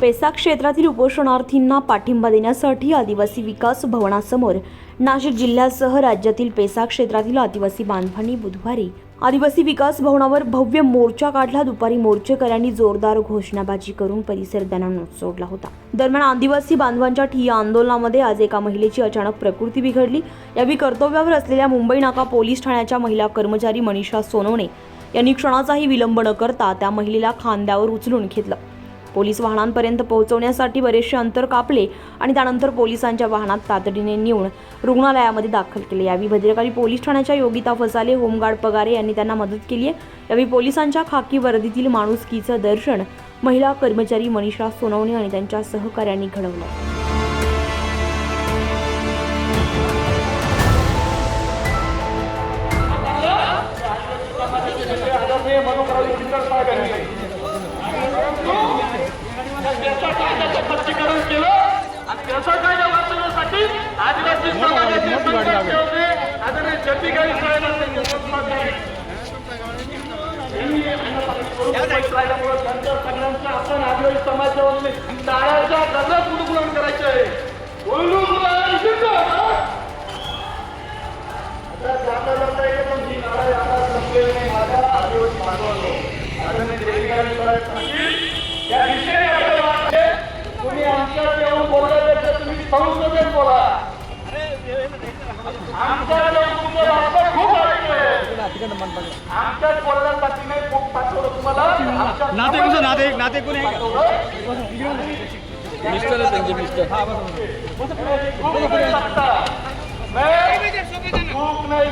PESA क्षेत्रातील उपोषणार्थींना पाठिंबा देण्यासाठी आदिवासी विकास भवनासमोर. नाशिक जिल्ह्यासह राज्यातील पेसा क्षेत्रातील आदिवासी बांधवांनी बुधवारी आदिवासी विकास भवनावर भव्य मोर्चा काढला. दुपारी मोर्चेकऱ्यांनी जोरदार घोषणाबाजी करून परिसर दणाणून सोडला होता. दरम्यान आदिवासी बांधवांच्या ठिय्या आंदोलनामध्ये आज एका महिलेची अचानक प्रकृती बिघडली. यावेळी कर्तव्यावर असलेल्या मुंबई नाका पोलीस ठाण्याच्या महिला कर्मचारी मनीषा सोनवणे यांनी क्षणाचाही विलंब न करता त्या महिलेला खांद्यावर उचलून घेतलं. पोलीस वाहनांपर्यंत पोहोचवण्यासाठी बरेचसे अंतर कापले आणि त्यानंतर पोलिसांच्या वाहनात तातडीने नेऊन रुग्णालयामध्ये दाखल केले. यावेळी भद्रकाली पोलीस ठाण्याच्या योगिता फसाले होमगार्ड पगारे यांनी त्यांना मदत केली आहे यावेळी पोलिसांच्या खाकी वर्दीतील माणुसकीचं दर्शन महिला कर्मचारी मनीषा सोनवणे आणि त्यांच्या सहकाऱ्यांनी घडवलं. आदरणीय चिंतन सगळ्यांचं आपण आदिवासी समाजावर टाळ्याच्या गजरात गुणगुण करायचं आहे बोलू गुलाम जिंदाबाद. आता जाता जाता एक पण ही नारळ आता संपलेली नाही. माझ्या आदिवासी बांधवांनो. आदरणीय देवीकांनी साहेब सांगतील, या दिशेने तुम्ही आमच्यात येऊन बोलण्यापेक्षा तुम्ही संसदेत बोला नाते कसं नाते नाते कोण आहे मिस्टर खूप नाही सकता मैं खूप नाही